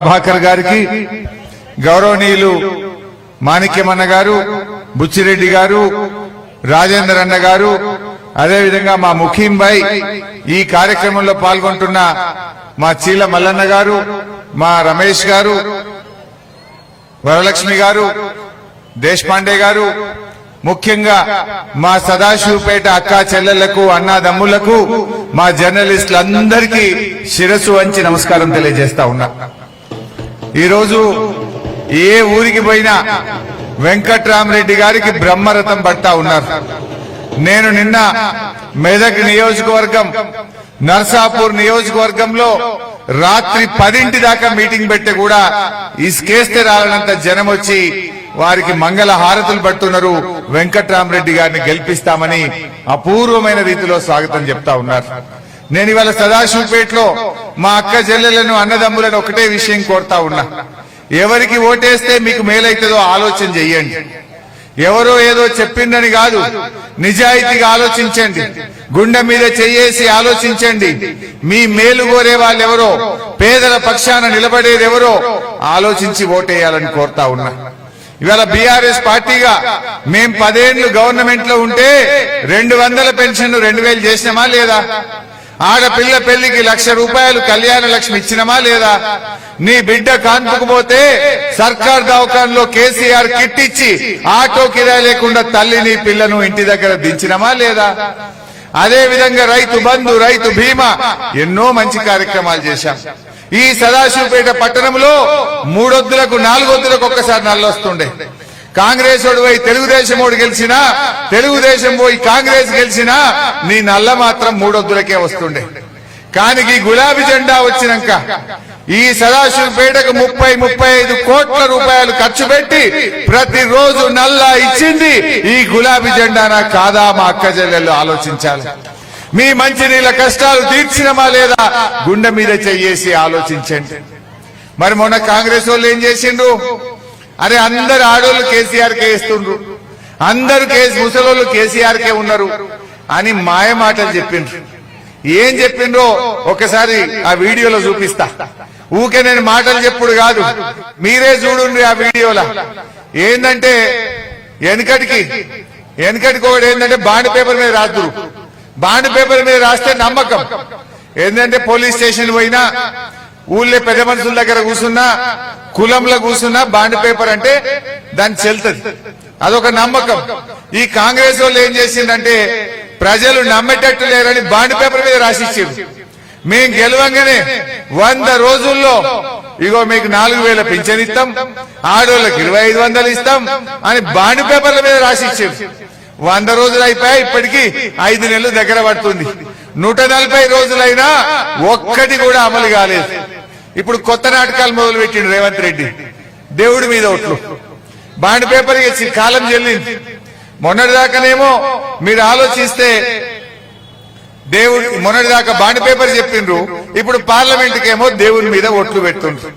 ప్రభాకర్ గారికి గౌరవనీయులు మాణిక్యమన్న గారు బుచ్చిరెడ్డి గారు రాజేందర్ అన్న గారు అదేవిధంగా మా ముఖీంభాయ్ ఈ కార్యక్రమంలో పాల్గొంటున్న మా చీల మల్లన్న గారు మా రమేష్ గారు వరలక్ష్మి గారు దేశపాండే గారు ముఖ్యంగా మా సదాశివపేట అక్కా చెల్లెళ్ళకు అన్నాదమ్ములకు మా జర్నలిస్టులందరికీ శిరస్సు వంచి నమస్కారం తెలియజేస్తా ఉన్నా. ఈరోజు ఏ ఊరికి పోయినా వెంకట్రామరెడ్డి గారికి బ్రహ్మరథం పడతా ఉన్నారు. నేను నిన్న మెదక్ నియోజకవర్గం నర్సాపూర్ నియోజకవర్గంలో రాత్రి పదింటి దాకా మీటింగ్ పెట్టి కూడా ఇసుకేస్తే రాలనంత జనం వచ్చి వారికి మంగళ హారతులు పడుతున్నారు. వెంకట్రామరెడ్డి గారిని గెలిపిస్తామని అపూర్వమైన రీతిలో స్వాగతం చెప్తా ఉన్నారు. నేను ఇవాళ సదాశివపేటలో మా అక్క చెల్లెలను అన్నదమ్ములను ఒకటే విషయం కోరుతా ఉన్నా. ఎవరికి ఓటేస్తే మీకు మేలైతుందో ఆలోచన చెయ్యండి. ఎవరో ఏదో చెప్పిందని కాదు నిజాయితీగా ఆలోచించండి. గుండె మీద చెయ్యేసి ఆలోచించండి. మీ మేలు కోరే వాళ్ళెవరో పేదల పక్షాన నిలబడేదెవరో ఆలోచించి ఓటేయాలని కోరుతా ఉన్నా. ఇవాళ బీఆర్ఎస్ పార్టీగా మేం పదేళ్ళు గవర్నమెంట్లో ఉంటే రెండు వందల పెన్షన్ రెండు వేలు చేసినామా లేదా? ఆడపిల్ల పెళ్ళికి లక్ష రూపాయలు కళ్యాణ లక్ష్మి ఇచ్చినమా లేదా? నీ బిడ్డ కాన్పుకుపోతే సర్కార్ దవాఖాన్లో కేసీఆర్ కిట్ ఇచ్చి ఆటో కిరాయి లేకుండా తల్లిని పిల్లను ఇంటి దగ్గర దించినమా లేదా? అదే విధంగా రైతు బంధు రైతు బీమా ఎన్నో మంచి కార్యక్రమాలు చేశాం. ఈ సదాశివపేట పట్టణంలో మూడొద్దులకు నాలుగొద్దులకు ఒక్కసారి నల్లొస్తుండే. కాంగ్రెస్ వాడు పోయి తెలుగుదేశం ఓడి గెలిచినా తెలుగుదేశం పోయి కాంగ్రెస్ గెలిచినా నీ నల్ల మాత్రం మూడొద్దులకే వస్తుండే. కానీ గులాబీ జెండా వచ్చినాక ఈ సదాశివపేటకు ముప్పై ముప్పై ఐదు కోట్ల రూపాయలు ఖర్చు పెట్టి ప్రతిరోజు నల్లా ఇచ్చింది ఈ గులాబీ జెండానా కాదా మా అక్క చెల్లెళ్ళు ఆలోచించాలి. మీ మంచినీళ్ళ కష్టాలు తీర్చినమా లేదా గుండె మీద చెయ్యేసి ఆలోచించండి. మరి మొన్న కాంగ్రెస్ వాళ్ళు ఏం చేసిండ్రు? అరే అందరు ఆడోళ్ళు కేసీఆర్ కే ఇస్తుండ్రు అందరు కేసు ముసలోళ్ళు కేసీఆర్ కే ఉన్నారు అని మాయ మాటలు చెప్పిండ్రు. ఏం చెప్పిండ్రో ఒకసారి ఆ వీడియోలో చూపిస్తా. ఊకే నేను మాటలు చెప్పుడు కాదు. మీరే చూడండి ఆ వీడియోలో. ఏందంటే వెనకటికి వెనకటికి ఒకటి ఏంటంటే బాండ్ పేపర్ మీద రాదురు బాండ్ పేపర్ మీద రాస్తే నమ్మకం. ఏంటంటే పోలీస్ స్టేషన్ పోయినా ఊళ్ళో పెద్ద మనుషుల దగ్గర కూర్చున్నా కులంలో కూర్చున్నా బాండ్ పేపర్ అంటే దాన్ని చెల్తుంది. అదొక నమ్మకం. ఈ కాంగ్రెస్ వాళ్ళు ఏం చేసిందంటే ప్రజలు నమ్మేటట్టు లేరని బాండ్ పేపర్ మీద రాసిచ్చారు మేం గెలవంగానే వంద రోజుల్లో ఇగో మీకు నాలుగు వేల పింఛన్ ఇస్తాం ఆడోళ్ళకి ఇరవై ఐదు వందలు ఇస్తాం అని బాండ్ పేపర్ల మీద రాసిచ్చారు వంద రోజులు అయిపోయా ఇప్పటికి ఐదు నెలలు దగ్గర పడుతుంది. నూట నలభై రోజులైనా ఒక్కటి కూడా అమలు కాలేదు. ఇప్పుడు కొత్త నాటకాలు మొదలు పెట్టిండు రేవంత్ రెడ్డి. దేవుడి మీద ఒట్లు బాండ్ పేపర్ ఇచ్చి కాలం చెల్లింది. మొన్నటిదాకానేమో మీరు ఆలోచిస్తే దేవుడు మొన్నటిదాకా బాండ్ పేపర్ చెప్పిండ్రు. ఇప్పుడు పార్లమెంట్ కేమో దేవుని మీద ఓట్లు పెడుతుండ్రు.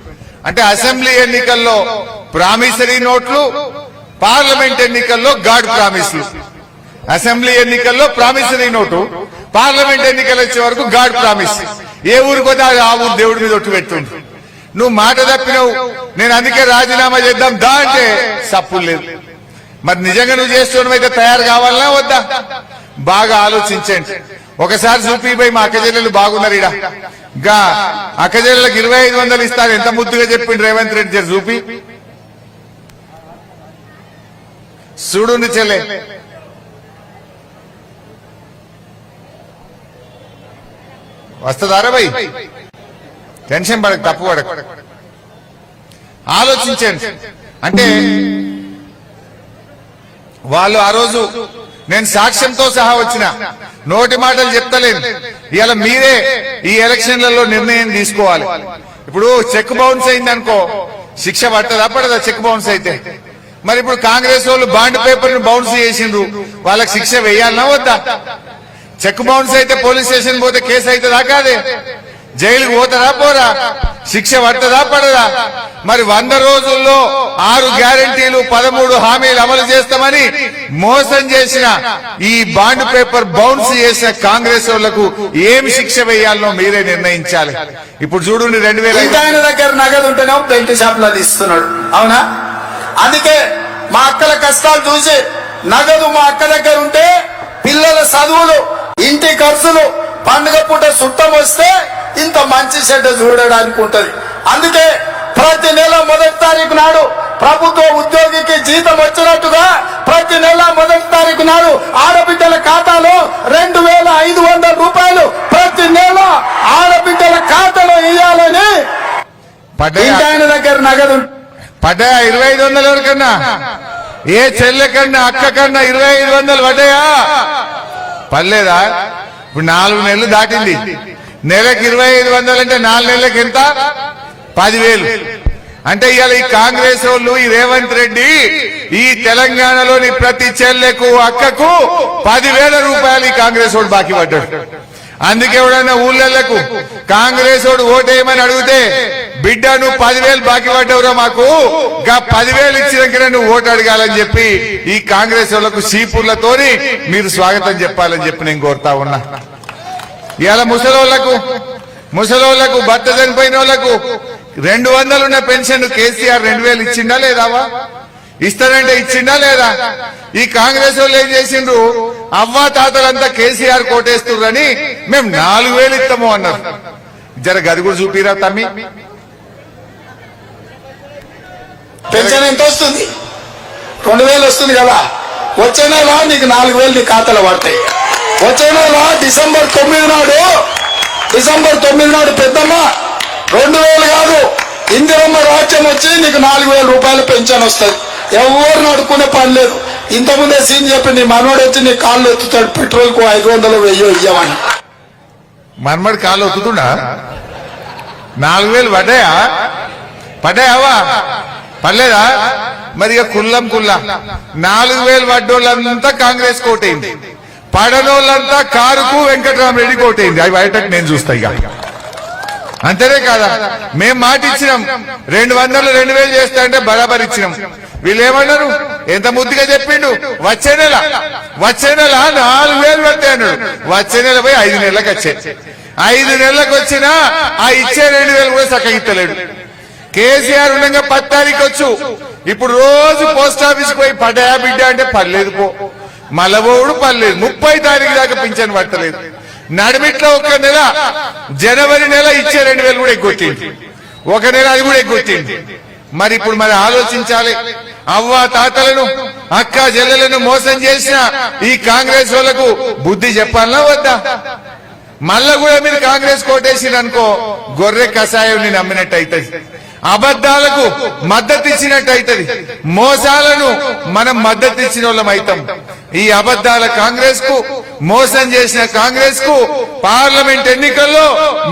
అంటే అసెంబ్లీ ఎన్నికల్లో ప్రామిసరీ నోట్లు పార్లమెంట్ ఎన్నికల్లో గాడ్ ప్రామిస్లు. అసెంబ్లీ ఎన్నికల్లో ప్రామిసరీ నోటు పార్లమెంట్ ఎన్నికలు వచ్చే వరకు గాడ్ ప్రామిస్. ఏ ఊరికి పోతే ఆ ఊరు దేవుడి మీద ఒట్టు పెట్టుండు. నువ్వు మాట తప్పినవు. నేను అందుకే రాజీనామా చేద్దాం దా అంటే సప్పులు లేదు. మరి నిజంగా నువ్వు చేస్తున్నావు అయితే తయారు కావాలనా వద్దా? బాగా ఆలోచించండి. ఒకసారి చూపిపోయి మా అక్కజల్లెలు బాగున్నారు ఇడ గా అక్కజల్లెలకు ఇరవై ఐదు వందలు ఇస్తారు. ఎంత ముద్దుగా చెప్పిండు రేవంత్ రెడ్డి జర చూపి చూడు చెల్లె. వస్తుందారా భయ్? టెన్షన్ పడక తప్పు పడక. ఆలోచించండి. అంటే వాళ్ళు ఆ రోజు నేను సాక్ష్యంతో సహా వచ్చిన నోటి మాటలు చెప్తలేను. ఇవాళ మీరే ఈ ఎలక్షన్లలో నిర్ణయం తీసుకోవాలి. ఇప్పుడు చెక్ బౌన్స్ అయిందనుకో శిక్ష పట్టదా పడదా చెక్ బౌన్స్ అయితే? మరి ఇప్పుడు కాంగ్రెస్ వాళ్ళు బాండ్ పేపర్ను బౌన్స్ చేసిండ్రు వాళ్ళకి శిక్ష వేయాలన్నా వద్దా? చెక్ బౌన్స్ అయితే పోలీస్ స్టేషన్ పోతే కేసు అవుతుందా కాదే జైలుకు పోతారా పోరా? శిక్ష పడుతుందా పడదా? మరి వంద రోజుల్లో ఆరు గ్యారంటీలు పదమూడు హామీలు అమలు చేస్తామని మోసం చేసిన ఈ బాండ్ పేపర్ బౌన్స్ చేసిన కాంగ్రెస్ వాళ్ళకు ఏం శిక్ష వేయాలనో మీరే నిర్ణయించాలి. ఇప్పుడు చూడండి రెండు వేల ఆయన దగ్గర నగదు ఉంటేనే బెల్ట్ షాప్లో ఇస్తున్నాడు. అవునా? అందుకే మా అక్కల కష్టాలు చూసి నగదు మా అక్క దగ్గర ఉంటే పిల్లల చదువులు ఇంటి ఖర్చులు పండుగ పూట సుట్టం వస్తే ఇంత మంచి చెడ్డ చూడడానికి ఉంటది. అందుకే ప్రతి నెల మొదటి తారీఖు నాడు ప్రభుత్వ ఉద్యోగికి జీతం వచ్చినట్టుగా ప్రతి నెల మొదటి తారీఖు నాడు ఆడబిడ్డల ఖాతాలో రెండు వేల ఐదు వందల రూపాయలు ప్రతి నెల ఆడబిడ్డల ఖాతాలో ఇంకా ఆయన దగ్గర నగదు ఉంటే పడ్డాయా? ఇరవై ఐదు వందల ఎవరికన్నా? ఏ చెల్లె కన్నా అక్క కన్నా ఇరవై ఐదు వందలు పడ్డాయా? పర్లేదా? ఇప్పుడు నాలుగు నెలలు దాటింది. నెలకు ఇరవై ఐదు వందలు అంటే నాలుగు నెలలకు ఎంత? పదివేలు. అంటే ఇవాళ ఈ కాంగ్రెస్ వాళ్ళు ఈ రేవంత్ రెడ్డి ఈ తెలంగాణలోని ప్రతి చెల్లెకు అక్కకు పదివేల రూపాయలు ఈ కాంగ్రెస్ వాళ్ళు బాకీ పడ్డాడు అందుకే ఎవడన్నా ఊళ్ళకు కాంగ్రెస్ వాడు ఓటేయమని అడిగితే బిడ్డ నువ్వు పదివేలు బాకీ పడ్డవురా మాకు. గా పదివేలు ఇచ్చినాకనే నువ్వు ఓటు అడగాలని చెప్పి ఈ కాంగ్రెస్ వాళ్ళకు సీపుర్లతోని మీరు స్వాగతం చెప్పాలని చెప్పి నేను కోరుతా ఉన్నా. ఇవాళ ముసలోళ్ళకు ముసలోళ్ళకు భర్త చనిపోయిన వాళ్ళకు రెండు వందలున్న పెన్షన్ కేసీఆర్ రెండు వేలు ఇచ్చిండా లేదావా ఇస్తారంటే ఇచ్చిండా లేదా? ఈ కాంగ్రెస్ వాళ్ళు ఏం చేసిండ్రు? అవ్వా తాతలంతా కేసీఆర్ కోటేస్తుర్రని మేము నాలుగు వేలు ఇస్తాము అన్నారు జర గది కూడా చూపిరా తమ్మి. పెన్షన్ ఎంత వస్తుంది? రెండు వేలు వస్తుంది కదా. వచ్చే నెల నీకు నాలుగు వేలు నీ ఖాతాలో పడతాయి. వచ్చే నెల డిసెంబర్ తొమ్మిది నాడు. డిసెంబర్ తొమ్మిది నాడు పెద్దమ్మ రెండు వేలు కాదు. ఇందిరమ్మ రాజ్యం వచ్చి నీకు నాలుగు వేల రూపాయలు పెన్షన్ వస్తుంది. ఎవరిని అడుక్కునే పని లేదు. ఇంతకుముందే సీన్ చెప్పి నీ వచ్చి నీ కాళ్ళు ఎత్తుతాడు పెట్రోల్కు ఐదు వందలు వెయ్యి ఇయ్యమని. మనమడి కాళ్ళు ఒత్తుతుండా? నాలుగు వేలు పడ్డాయా? పడ్డాయావా పర్లేదా? మరి ఇక కుల్లం కుల్లా. నాలుగు వేలు పడ్డోళ్ళంతా కాంగ్రెస్ కోటైంది. పడనోళ్ళంతా కారుకు వెంకటరామరెడ్డి కోటైంది. అవి బయటకు నేను చూస్తా ఇక. అంతేనే కాదా? మేం మాట ఇచ్చినాం రెండు వందలు రెండు వేలు చేస్తా అంటే బరాబర్ ఇచ్చినాం వీళ్ళు ఏమన్నారు ఎంత ముద్దుగా చెప్పిండు? వచ్చే నెల. వచ్చే నెల నాలుగు వేలు పెడితే అన్నాడు. వచ్చే నెల పోయి ఐదు నెలలకు వచ్చే. ఐదు నెలలకు వచ్చినా ఆ ఇచ్చే రెండు వేలు కూడా సక్కగిత్తలేడు. కేసీఆర్ ఉండగా పది తారీఖు వచ్చు. ఇప్పుడు రోజు పోస్ట్ ఆఫీస్ పోయి పడ్డా బిడ్డ అంటే పర్లేదు పో. మలబోడు పర్లేదు. ముప్పై తారీఖు దాకా పింఛన్ పట్టలేదు. నడిమిట్లో ఒక నెల జనవరి నెల ఇచ్చే రెండు వేలు కూడా ఎగ్గొట్టింది. ఒక నెల అది కూడా ఎగ్గొట్టింది. మరి ఇప్పుడు మరి ఆలోచించాలి. అవ్వ తాతలను అక్క జల్లెలను మోసం చేసిన ఈ కాంగ్రెస్ వాళ్ళకు బుద్ధి చెప్పాలనా వద్దా? మళ్ళా కూడా మీరు కాంగ్రెస్ కోటేసిన అనుకో గొర్రె కషాయం నమ్మినట్టు అవుతుంది అబద్ధాలకు మద్దతు ఇచ్చినట్టు అవుతుంది మోసాలను మనం మద్దతు ఇచ్చిన వాళ్ళం అవుతాం ఈ అబద్ధాల కాంగ్రెస్కు మోసం చేసిన కాంగ్రెస్కు పార్లమెంట్ ఎన్నికల్లో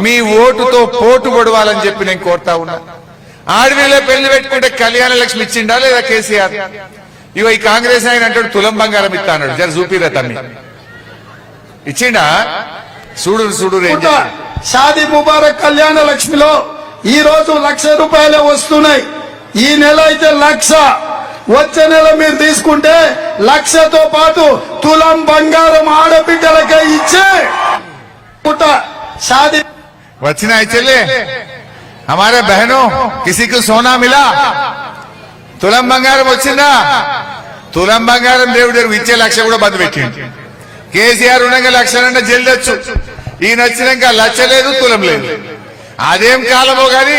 మీ ఓటుతో పోటు పొడవాలని చెప్పి నేను కోరుతా ఉన్నా. ఆడవిలో పెళ్ళి పెట్టుకుంటే కళ్యాణ లక్ష్మి ఇచ్చిండా లేదా కేసీఆర్? ఇగో ఈ కాంగ్రెస్ ఆయన అంటాడు తులం బంగారం ఇస్తా అన్నాడు. జర చూపిరా తమ్మి. ఇచ్చిండా? చూడు చూడు ఏం షాదీ ముబారక్ కళ్యాణ లక్ష్మిలో ఈ రోజు లక్ష రూపాయలే వస్తున్నాయి ఈ నెల అయితే లక్ష వచ్చే నెల మీరు తీసుకుంటే లక్షతో పాటు తులం బంగారం ఆడబిడ్డలకే ఇచ్చే పుట్ట షాదీ వచ్చిన చెల్లి हमारे बहनों किसी को सोना मिला తులం బంగారం వచ్చిందా తులం బంగారం దేవుడు దగ్గర ఇచ్చే లక్ష కూడా బంద్ పెట్టిండు కేసీఆర్ ఉండగా లక్ష అంటే జల్దొచ్చు ఈయన వచ్చినాక లక్ష లేదు తులం లేదు అదేం కాలమో గాని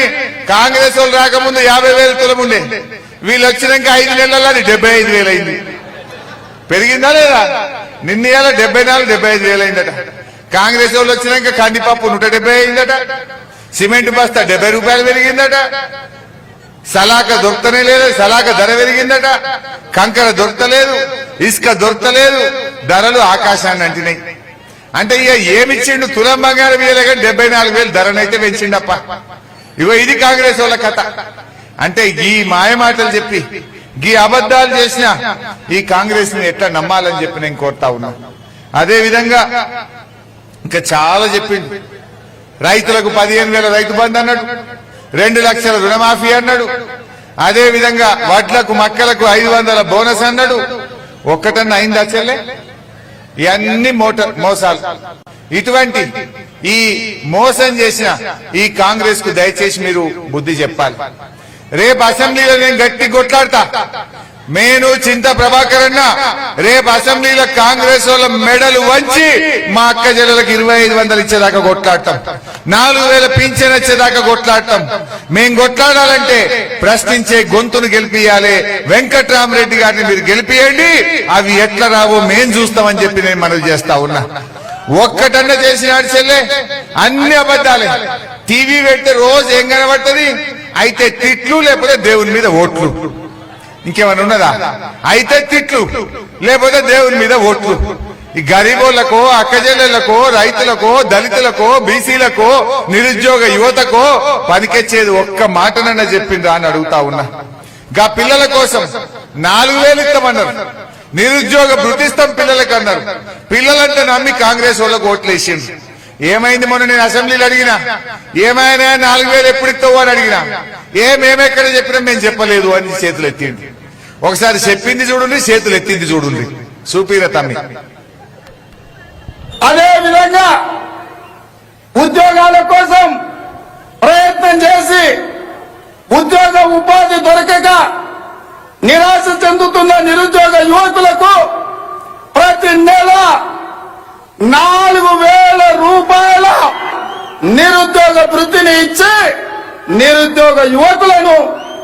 కాంగ్రెస్ వాళ్ళు రాకముందు యాభై వేలు తులం ఉండే వీళ్ళు వచ్చినాక ఐదు నెలల్లో అది డెబ్బై ఐదు వేలు అయింది. పెరిగిందా లేదా? నిన్న ఏళ్ళ డెబ్బై నాలుగు డెబ్బై ఐదు వేలు అయిందట. కాంగ్రెస్ వాళ్ళు వచ్చినాక కందిపప్పు నూట డెబ్బై అయిందట. సిమెంట్ బస్తా డెబ్బై రూపాయలు పెరిగిందట. సలాక దొరకనే లేదు సలాక ధర పెరిగిందట. కంకర దొరకలేదు ఇసుక దొరకలేదు ధరలు ఆకాశాన్ని అంటినాయి. అంటే ఇక ఏమిచ్చిండు తులం బంగారం ఇయ్యలే కానీ డెబ్బై నాలుగు వేలు ధరనైతే పెంచిండప్ప. ఇగో ఇది కాంగ్రెస్ వాళ్ళ కథ. అంటే ఈ మాయ మాటలు చెప్పి ఈ అబద్ధాలు చేసిన ఈ కాంగ్రెస్ని ఎట్లా నమ్మాలని చెప్పి నేను కోరుతా ఉన్నా. అదే విధంగా ఇంకా చాలా చెప్పింది రైతులకు పదిహేను వేల రైతు బంద్ అన్నాడు. రెండు లక్షల రుణమాఫీ అన్నాడు. అదే విధంగా వడ్లకు మక్కలకు ఐదు వందల బోనస్ అన్నాడు. ఒక్కటన్నా అయిందా చెల్లె? ఇవన్నీ మోటార్ మోసాలు. ఇటువంటి ఈ మోసం చేసిన ఈ కాంగ్రెస్కు దయచేసి మీరు బుద్ధి చెప్పాలి. రేపు అసెంబ్లీలో నేను గట్టి కొట్లాడతా. నేను చింత ప్రభాకర్ అన్న రేపు అసెంబ్లీలో కాంగ్రెస్ వాళ్ళ మెడలు వంచి మా అక్క జల్లలకు ఇరవై ఐదు వందలు ఇచ్చేదాకా కొట్లాడటం నాలుగు వేల పింఛన్ వచ్చేదాకా కొట్లాడటం మేం కొట్లాడాలంటే ప్రశ్నించే గొంతును గెలిపియాలి వెంకట్రామరెడ్డి గారిని మీరు గెలిపియండి. అవి ఎట్లా రావో మేం చూస్తామని చెప్పి నేను మనవి చేస్తా ఉన్నా. ఒక్కటన్న చేసినాడు చెల్లె అన్ని అబద్ధాలే. టీవీ పెడితే రోజు ఏం కనబడుతుంది? అయితే తిట్లు లేకపోతే దేవుని మీద ఓట్లు. ఇంకేమైనా ఉన్నదా? అయితే తిట్లు. లేకపోతే దేవుని మీద ఓట్లు. ఈ గరీబోళ్ళకో అక్కజల్లెళ్ళకో రైతులకో దళితులకో బీసీలకో నిరుద్యోగ యువతకో పనికొచ్చేది ఒక్క మాటనన్న చెప్పిండ్రా అని అడుగుతా ఉన్నా. గా పిల్లల కోసం నాలుగు వేలు ఇస్తామన్నారు నిరుద్యోగ భృతిస్తాం పిల్లలకు అన్నారు. పిల్లలంటే నమ్మి కాంగ్రెస్ వాళ్ళకు ఓట్లు వేసిండ్రు. ఏమైంది మొన్న నేను అసెంబ్లీలో అడిగినా? ఏమైనా నాలుగు వేలు ఎప్పుడు ఇస్తావు అని అడిగినా? ఏమేమెక్కడ చెప్పినా మేము చెప్పలేదు అని చేతులు ఎత్తింది ఒకసారి చెప్పింది చూడండి చేతులు ఎత్తింది చూడండి చూపిర తమ్మి. అదే విధంగా ఉద్యోగాల కోసం ప్రయత్నం చేసి ఉద్యోగ ఉపాధి దొరకక నిరాశ చెందుతున్న నిరుద్యోగ యువకులకు ప్రతి నెల నాలుగు వేల రూపాయల నిరుద్యోగ వృత్తిని ఇచ్చి నిరుద్యోగ యువకులను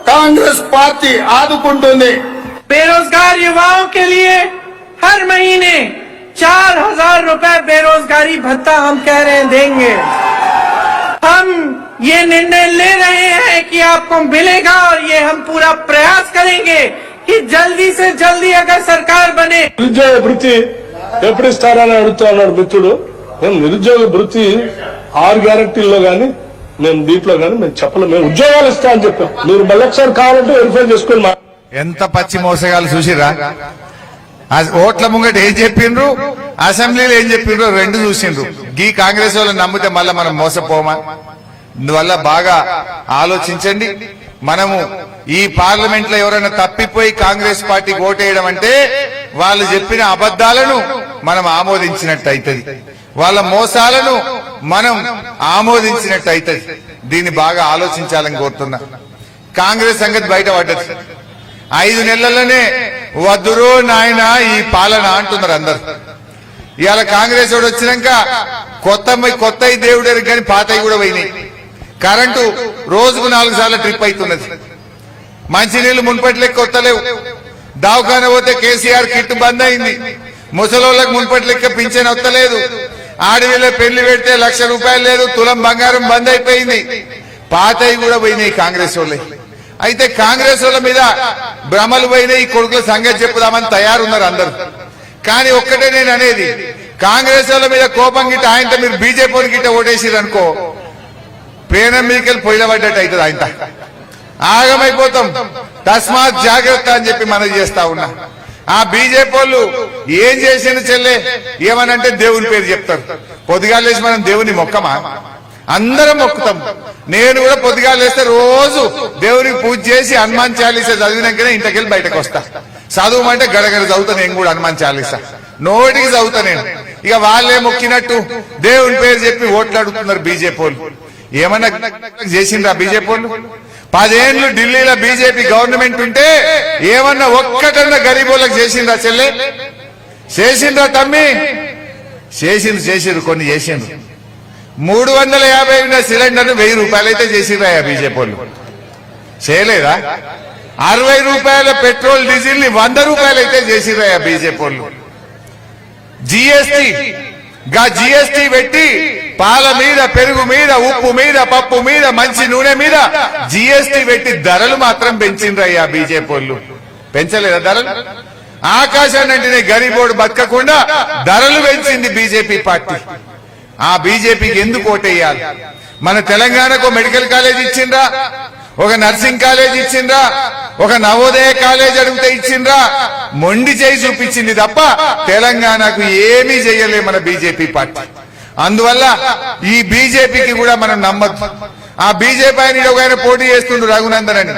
కాంగ్రెస్ పార్టీ ఆదుకుంటుంది बेरोजगार युवाओं के लिए हर महीने चार हजार रूपए बेरोजगारी भत्ता हम कह रहे हैं देंगे हम ये निर्णय ले रहे हैं कि आपको मिलेगा और ये हम पूरा प्रयास करेंगे कि जल्दी से जल्दी अगर सरकार बने నిరుద్యోగ భృతి ఎప్పుడు ఇస్తారని అడుగుతా ఉన్నాడు మిత్రుడు మేము నిరుద్యోగ భృతి ఆరు గ్యారంటీల్లో గానీ మేము దీంట్లో కానీ మేము చెప్పలేము. మేము ఉద్యోగాలు ఇస్తా అని చెప్పాం. మీరు మళ్ళీ ఒకసారి కావాలంటే వెరిఫై చేసుకొని మా ఎంత పచ్చి మోసగాలు చూసిరా ఓట్ల ముంగట ఏం చెప్పిండ్రు అసెంబ్లీలో ఏం చెప్పిండ్రు రెండు చూసిండ్రు గీ కాంగ్రెస్ వాళ్ళని నమ్మితే మళ్ళా మనం మోసపోమా? అందువల్ల బాగా ఆలోచించండి. మనము ఈ పార్లమెంట్లో ఎవరైనా తప్పిపోయి కాంగ్రెస్ పార్టీకి ఓటేయడం అంటే వాళ్ళు చెప్పిన అబద్ధాలను మనం ఆమోదించినట్టు అవుతుంది వాళ్ళ మోసాలను మనం ఆమోదించినట్టు అవుతుంది దీన్ని బాగా ఆలోచించాలని కోరుతున్నా. కాంగ్రెస్ సంగతి బయట పడ్డది. ఐదు నెలల్లోనే వద్దురో నాయన ఈ పాలన అంటున్నారు అందరు. ఇవాళ కాంగ్రెస్ వాడు వచ్చినాక కొత్త కొత్త దేవుడు కానీ పాతవి కూడా పోయినాయి. కరెంటు రోజుకు నాలుగు సార్లు ట్రిప్ అవుతున్నది మంచినీళ్ళు మున్పట్లే కొత్త లేవు దావఖాన పోతే కేసీఆర్ కిట్ బంద్ అయింది ముసలోళ్ళకి మున్పటి లెక్క పింఛన్ వస్తలేదు. ఆడవిలో పెళ్ళి పెడితే లక్ష రూపాయలు లేదు తులం బంగారం బంద్ అయిపోయింది. పాతవి కూడా పోయినాయి కాంగ్రెస్ వాళ్ళే. అయితే కాంగ్రెస్ వాళ్ళ మీద భ్రమలు పోయినాయి ఈ కొడుకుల సంగతి చెప్పుదామని తయారున్నారు అందరు. కానీ ఒక్కటే నేను అనేది కాంగ్రెస్ వాళ్ళ మీద కోపం గిట్ట ఆయనతో మీరు బీజేపీ గిట్ట ఓటేసిరు అనుకో పేనం మీదకెళ్ళి పడ్డట్టు అవుతుంది ఆయన ఆగమైపోతాం. తస్మాత్ జాగ్రత్త అని చెప్పి మనం చేస్తా ఉన్నా. ఆ బీజేపీ వాళ్ళు ఏం చేసిన చెల్లె? ఏమనంటే దేవుని పేరు చెప్తారు. పొద్దుగాలేసి మనం దేవుని మొక్కమా? అందరం మొక్కుతాం. నేను కూడా పొద్దుగాలేస్తే రోజు దేవునికి పూజ చేసి హనుమాన్ చాలీస చదివినాకనే ఇంటికెళ్ళి బయటకు వస్తా. చదువుమంటే గడగడ చదువుతా నేను కూడా హనుమాన్ చాలీస. నోటికి చదువుతా నేను. ఇక వాళ్ళే మొక్కినట్టు దేవుని పేరు చెప్పి ఓట్లాడుతున్నారు బీజేపీ వాళ్ళు. ఏమన్నా చేసిండ్రా బీజేపీ వాళ్ళు? పదేండ్లు ఢిల్లీలో బీజేపీ గవర్నమెంట్ ఉంటే ఏమన్నా ఒక్కటన్నా గరీబులకు చేసిండ్రా చెల్లె? చేసిందా తమ్మి? చేసిండ్రు చేసిండ్రు కొన్ని చేసిండ్రు. మూడు వందల యాభై ఉన్న సిలిండర్ వెయ్యి రూపాయలు అయితే చేసిండ్రా బీజేపీ వాళ్ళు. చేయలేదా? అరవై రూపాయల పెట్రోల్ డీజిల్ని వంద రూపాయలు అయితే చేసిర్రా బీజేపీ వాళ్ళు. జిఎస్టి గా జిఎస్టి పెట్టి పాల మీద పెరుగు మీద ఉప్పు మీద పప్పు మీద మంచి నూనె మీద జిఎస్టి పెట్టి ధరలు మాత్రం పెంచిండ్రయ్యా బీజేపీ వాళ్ళు. పెంచలేదా ధరలు? ఆకాశాన్ని అంటే గరీబోడు బతకకుండా ధరలు పెంచింది బీజేపీ పార్టీ. ఆ బీజేపీకి ఎందుకు ఓటేయాలి? మన తెలంగాణకు మెడికల్ కాలేజ్ ఇచ్చిండ్రా? ఒక నర్సింగ్ కాలేజ్ ఇచ్చిండ్రా ఒక నవోదయ కాలేజ్ అడిగితే ఇచ్చిండ్రా మొండి చేయి చూపించింది తప్ప తెలంగాణకు ఏమీ చేయలే మన బీజేపీ పార్టీ. అందువల్ల ఈ బీజేపీకి కూడా మనం నమ్మద్దు. ఆ బీజేపీ ఆయన ఒక ఆయన పోటీ చేస్తుండు రఘునందన్ అని.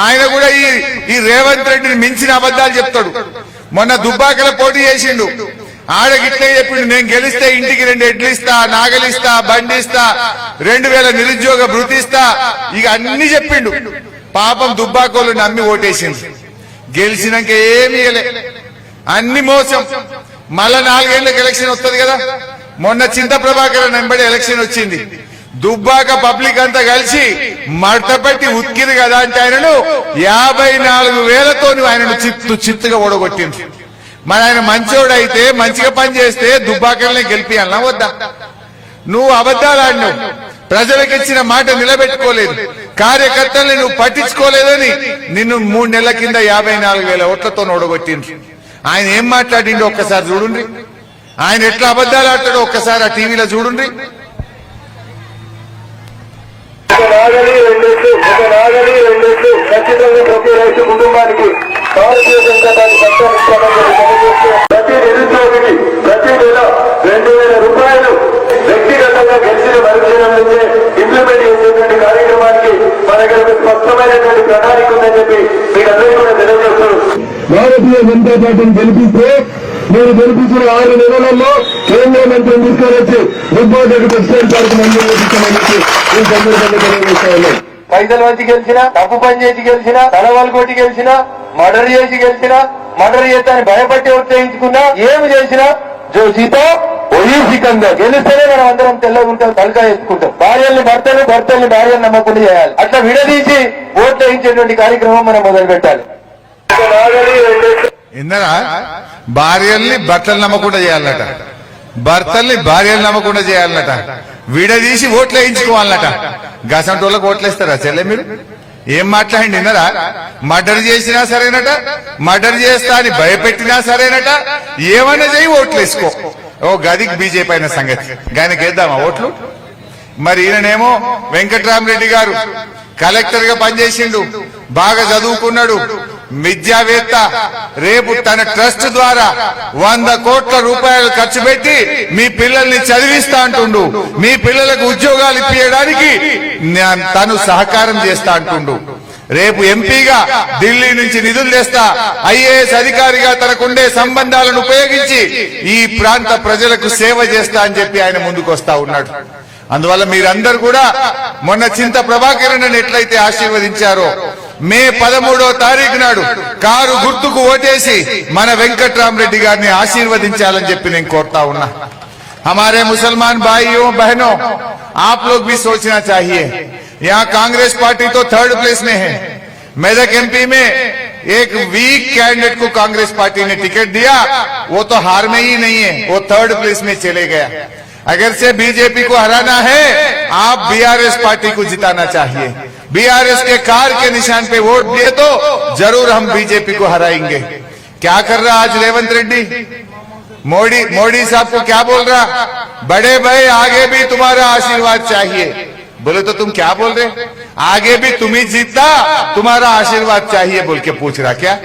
ఆయన కూడా ఈ ఈ రేవంత్ రెడ్డిని మించిన అబద్ధాలు చెప్తాడు. మొన్న దుబ్బాకల పోటీ చేసిండు. ఆడగిట్లే చెప్పిండు నేను గెలిస్తే ఇంటికి రెండు ఎడ్లిస్తా నాగలిస్తా బండిస్తా రెండు వేల నిరుద్యోగ భృతిస్తా ఇక అన్ని చెప్పిండు. పాపం దుబ్బాకోలు నమ్మి ఓటేసింది గెలిచినాక ఏమి అన్ని మోసం. మళ్ళా నాలుగేళ్ళకు ఎలక్షన్ వస్తుంది కదా. మొన్న చింత ప్రభాకర్ వెంబడి ఎలక్షన్ వచ్చింది. దుబ్బాక పబ్లిక్ అంతా కలిసి మడతపెట్టి ఉతికిరు కదా అంటే ఆయనను యాభై నాలుగు వేలతో ఆయనను చిత్తు చిత్తుగా ఓడగొట్టింది మరి ఆయన మంచోడైతే మంచిగా పని చేస్తే దుబ్బాకల్ని గెలిపియాలనా వద్దా? నువ్వు అబద్ధాలు ఆడినావు. ప్రజలకు ఇచ్చిన మాట నిలబెట్టుకోలేదు. కార్యకర్తల్ని నువ్వు పట్టించుకోలేదని నిన్ను మూడు నెలల కింద యాభై నాలుగు వేల ఓట్లతో నోడగొట్టిండ్రు. ఆయన ఏం మాట్లాడిండో ఒక్కసారి చూడండి ఆయన ఎట్లా అబద్ధాలు ఆడతాడో ఒక్కసారి ఆ టీవీలో చూడండి ఖచ్చితంగా ప్రతి రైతు కుటుంబానికి భారతీయ జనతా పార్టీ ప్రతి నిరుద్యోగికి ప్రతి నెల రెండు వేల రూపాయలు వ్యక్తిగతంగా గెలిచిన మరుక్షణం నుంచే ఇంప్లిమెంట్ చేసేటువంటి కార్యక్రమానికి మన దగ్గర ఒక స్పష్టమైనటువంటి ప్రణాళిక ఉందని చెప్పి మీకు అందరికీ కూడా తెలియజేస్తూ భారతీయ జనతా పార్టీని గెలిపిస్తే మీరు గెలిపించిన ఆరు నెలలలో కేంద్ర మంత్రిని తీసుకొని దుబ్బాదకు టెక్స్టైల్ పార్క్ చెప్పి ఈ సందర్భంగా తెలియజేస్తా ఉన్నాం. పైసలు వచ్చి గెలిచిన తప్పు పని చేసి గెలిచిన తలవాళ్ళు కొట్టి గెలిచిన మర్డర్ చేసి గెలిచిన మర్డర్ చేస్తాని భయపట్టి ఎవరు చేయించుకున్నా ఏమి చేసినా జోషితో సీత ఒయూ గెలిస్తేనే మనం అందరం తెల్లగా ఉంటాం తలకా వేసుకుంటాం భార్యల్ని భర్తలు భర్తల్ని భార్యలు నమ్మకుండా చేయాలి. అట్లా విడదీసి ఓట్లు వేయించేటువంటి కార్యక్రమం మనం మొదలు పెట్టాలి ఇందరా భార్యల్ని భర్తలు నమ్మకుండా చేయాలట. భర్తల్ని భార్యలు నమ్మకుండా చేయాలట. విడదీసి ఓట్లు వేయించుకోవాలట. గసంటోళ్ళకి ఓట్లు వేస్తారా చెల్లె మీరు? ఏం మాట్లాడండి విన్నారా? మర్డర్ చేసినా సరేనట మర్డర్ చేస్తా అని భయపెట్టినా సరేనట ఏమైనా చేయి ఓట్లు వేసుకో. ఓ గదికి బీజేపీ అయిన సంగతి. గాయనకి వేద్దామా ఓట్లు? మరి ఈయననేమో వెంకట్రామరెడ్డి గారు కలెక్టర్గా పనిచేసిండు. బాగా చదువుకున్నాడు. విద్యావేత్త రేపు తన ట్రస్ట్ ద్వారా వంద కోట్ల రూపాయలు ఖర్చు పెట్టి మీ పిల్లల్ని చదివిస్తా అంటుండు. మీ పిల్లలకు ఉద్యోగాలు ఇప్పించడానికి తను సహకారం చేస్తా అంటుండు. రేపు ఎంపీగా ఢిల్లీ నుంచి నిధులు తెస్తా ఐఏఎస్ అధికారిగా తనకుండే సంబంధాలను ఉపయోగించి ఈ ప్రాంత ప్రజలకు సేవ చేస్తా అని చెప్పి ఆయన ముందుకు వస్తా ఉన్నాడు. అందువల్ల మీరందరూ కూడా మొన్న చింత ప్రభాకరన్ ఎట్లయితే ఆశీర్వదించారో మే పదమూడో తారీఖు నాడు కారు గుర్తుకు ఓటేసి మన వెంకట్రామరెడ్డి గారిని ఆశీర్వదించాలని చెప్పి నేను కోరుతా ఉన్నా. ہمارے مسلمان بھائیوں بہنوں آپ لوگ بھی سوچنا چاہیے یہاں کانگریس پارٹی تو تھرڈ پلیس میں ہے میدک ایم پی میں ایک ویک کینڈیڈیٹ کو کانگریس پارٹی نے ٹکٹ دیا وہ تو ہار میں ہی نہیں ہے وہ تھرڈ پلیس میں چلے گیا اگر سے بی جے پی کو ہرانا ہے آپ بی آر ایس پارٹی کو جتانا چاہیے بی آر ایس کے کار کے نشان پہ ووٹ دیے تو ضرور ہم بی جے پی کو ہرائیں گے۔ کیا کر رہا آج ریونت ریڈی؟ موڈی موڈی صاحب کو کیا بول رہا؟ بڑے بھائی، آگے بھی تمہارا آشیواد چاہیے۔ بولے تو تم کیا بول رہے؟ آگے بھی تم ہی جیتتا، تمہارا آشیواد چاہیے بول کے پوچھ رہا کیا؟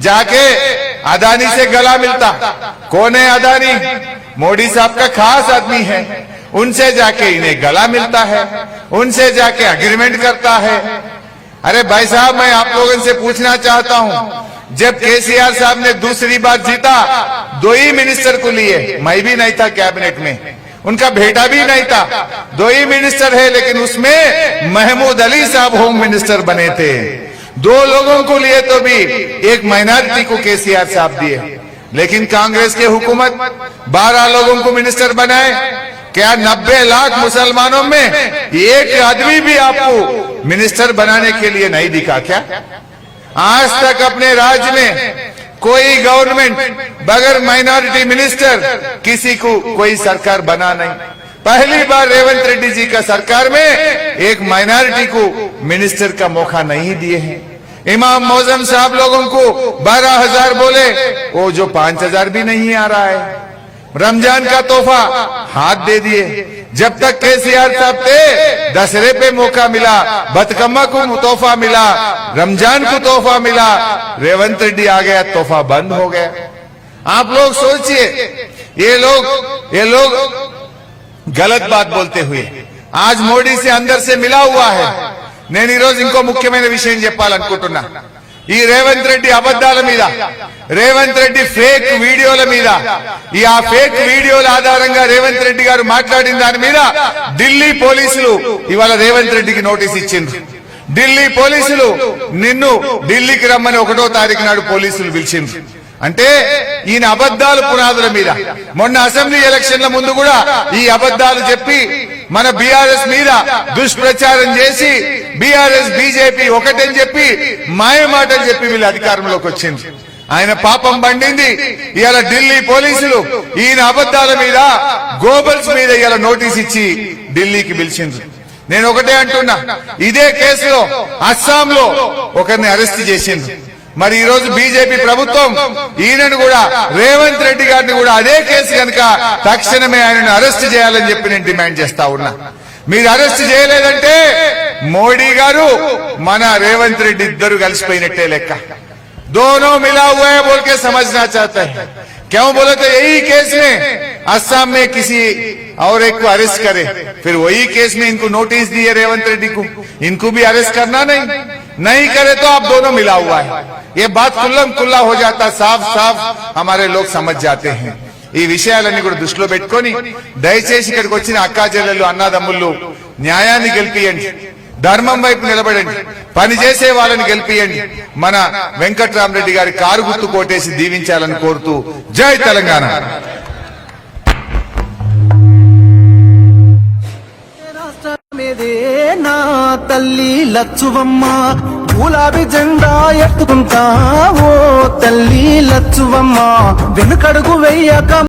جا کے ادانی سے گلا ملتا۔ کون ہے ادانی؟ موڈی صاحب کا خاص آدمی ہے۔ ان سے جا کے انہیں گلا ملتا ہے۔ ان سے جا کے اگریمنٹ کرتا ہے۔ ارے بھائی صاحب، میں آپ لوگوں سے پوچھنا چاہتا ہوں۔ جب کے سی آر صاحب نے دوسری بات جیتا، دو ہی منسٹر کو لیے۔ میں بھی نہیں تھا کیبنٹ میں۔ ان کا بیٹا بھی نہیں تھا۔ دو ہی منسٹر ہے، لیکن اس میں محمود علی صاحب ہوم منسٹر بنے تھے۔ دو لوگوں کو لیے تو بھی ایک مائنارٹی کو کے سی آر صاحب دیے۔ لیکن کانگریس کے حکومت بارہ لوگوں کو منسٹر بنائے۔ کیا نبے لاکھ مسلمانوں میں ایک آدمی بھی آپ کو منسٹر بنانے کے لیے نہیں دکھا کیا؟ آج تک اپنے راج میں کوئی گورنمنٹ بغیر مائنورٹی منسٹر کسی کو کوئی سرکار بنا نہیں۔ پہلی بار ریونت ریڈی جی کا سرکار میں ایک مائنورٹی کو منسٹر کا موقع نہیں دیے ہیں۔ امام موزم صاحب لوگوں کو بارہ ہزار بولے، وہ جو پانچ ہزار بھی نہیں آ رہا ہے۔ رمضان کا تحفہ ہاتھ دے دیے۔ جب تک کے سی آر صاحب تھے دسرے پہ موقع ملا بدکما کو تحفہ ملا، رمضان کو تحفہ ملا، ریونت ریڈی آ گیا، تحفہ بند ہو گیا۔ آپ لوگ سوچئے، یہ لوگ یہ لوگ غلط بات بولتے ہوئے، آج موڈی سے اندر سے ملا ہوا ہے۔ نینی روز నేను ఈరోజు ఇంకో ముఖ్యమైన విషయం చెప్పాలనుకుంటున్నా ఈ రేవంత్ రెడ్డి అబద్ధాల మీద రేవంత్ రెడ్డి ఫేక్ వీడియోల మీద ఈ ఆ ఫేక్ వీడియోల ఆధారంగా రేవంత్ రెడ్డి గారు మాట్లాడిన దాని మీద ఢిల్లీ పోలీసులు ఇవాళ రేవంత్ రెడ్డికి నోటీస్ ఇచ్చింది ఢిల్లీ పోలీసులు నిన్ను ఢిల్లీకి రమ్మని ఒకటో తారీఖు నాడు పోలీసులు పిలిచింది అంటే ఈయన అబద్ధాలు పునాదుల మీద. మొన్న అసెంబ్లీ ఎలక్షన్ల ముందు కూడా ఈ అబద్ధాలు చెప్పి మన బీఆర్ఎస్ మీద దుష్ప్రచారం చేసి బీఆర్ఎస్ బీజేపీ ఒకటని చెప్పి మాయమాటలు చెప్పి వీళ్ళు అధికారంలోకి వచ్చింది ఆయన పాపం పండింది. ఇవాళ ఢిల్లీ పోలీసులు ఈయన అబద్ధాల మీద గోబల్స్ మీద ఇవాళ నోటీస్ ఇచ్చి ఢిల్లీకి పిలిచింది నేను ఒకటే అంటున్నా. ఇదే కేసులో అస్సాంలో ఒకరిని అరెస్ట్ చేసింది మరి ఈ రోజు బీజేపీ ప్రభుత్వం ఈయనను కూడా రేవంత్ రెడ్డి గారిని కూడా అదే కేసు కనుక తక్షణమే ఆయనను అరెస్ట్ చేయాలని చెప్పి నేను డిమాండ్ చేస్తా ఉన్నా మీరు అరెస్ట్ చేయలేదంటే మోడీ గారు మన రేవంత్ రెడ్డి ఇద్దరు కలిసిపోయినట్టే లెక్క दोनों मिला हुआ है बोल के समझना चाहता है क्यों बोले तो यही केस में असम में किसी और एक को अरेस्ट करे फिर वही केस में इनको नोटिस दिए रेवंत रेड्डी को इनको भी अरेस्ट करना नहीं नहीं करे तो आप दोनों मिला हुआ है ये बात खुल्लम खुल्ला हो जाता साफ साफ हमारे लोग समझ जाते हैं ఈ విషయాలన్నీ కూడా దృష్టిలో పెట్టుకొని దయచేసి ఇక్కడికి వచ్చిన అక్కా చెల్లెలు అన్నాదమ్ముళ్ళు న్యాయాన్ని గెలిపియండి ధర్మం వైపు నిలబడండి పని చేసే వాళ్ళని గెలిపియండి మన వెంకట్రామరెడ్డి గారి కారు గుర్తు కోటేసి దీవించాలని కోరుతూ జై తెలంగాణ నా తల్లి లచ్చువమ్మ. గులాబీ జెండా ఎత్తుకుంటా ఓ తల్లి లచ్చువమ్మ. వెనుకడుగు వెయ్యక